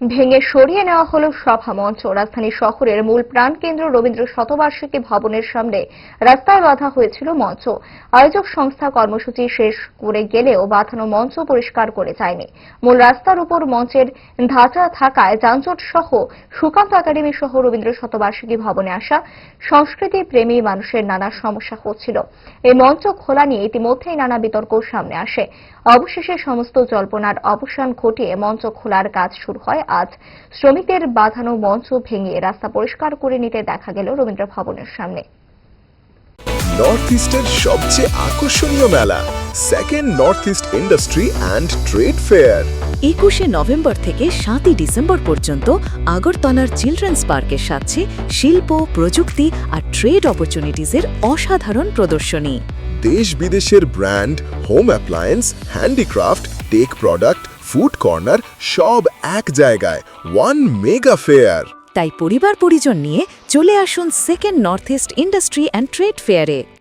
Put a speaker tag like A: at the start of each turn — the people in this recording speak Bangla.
A: ভেঙে সরিয়ে নেওয়া হল সভা মঞ্চ। রাজধানী শহরের মূল প্রাণকেন্দ্র রবীন্দ্র শতবার্ষিকী ভবনের সামনে রাস্তায় বাঁধা হয়েছিল মঞ্চ। আয়োজক সংস্থা কর্মসূচি শেষ করে গেলেও বাঁধানো মঞ্চ পরিষ্কার করে যায়নি। মূল রাস্তার উপর মঞ্চের ধাঁচা থাকায় যানজট সহ সুকান্ত একাডেমি সহ রবীন্দ্র শতবার্ষিকী ভবনে আসা সংস্কৃতি প্রেমী মানুষের নানা সমস্যা হচ্ছিল। এই মঞ্চ খোলা নিয়ে ইতিমধ্যেই নানা বিতর্ক সামনে আসে। অবশেষে সমস্ত জল্পনার অবসান ঘটিয়ে মঞ্চ খোলার কাজ শুরু হয় আজ। শ্রমিকদের বাঁধানো মঞ্চ ভেঙে রাস্তা পরিষ্কার করে নিতে দেখা গেল রবীন্দ্র ভবনের সামনে।
B: নর্থ ইস্টের সবচেয়ে আকর্ষণীয় মেলা second North East industry and trade fair
C: একুশে নভেম্বর থেকে সাতই ডিসেম্বর পর্যন্ত আগরতলার চিলড্রেন্স পার্কের সাথে শিল্প প্রযুক্তি আর ট্রেড অপরচুনিটিজের অসাধারণ প্রদর্শনী।
B: দেশ বিদেশের brand home appliance handicraft tech product food corner সব এক জায়গায়। ওয়ান মেগা ফেয়ার
C: তাই পরিবার পরিজন নিয়ে চলে আসুন second North East industry and trade ফেয়ারে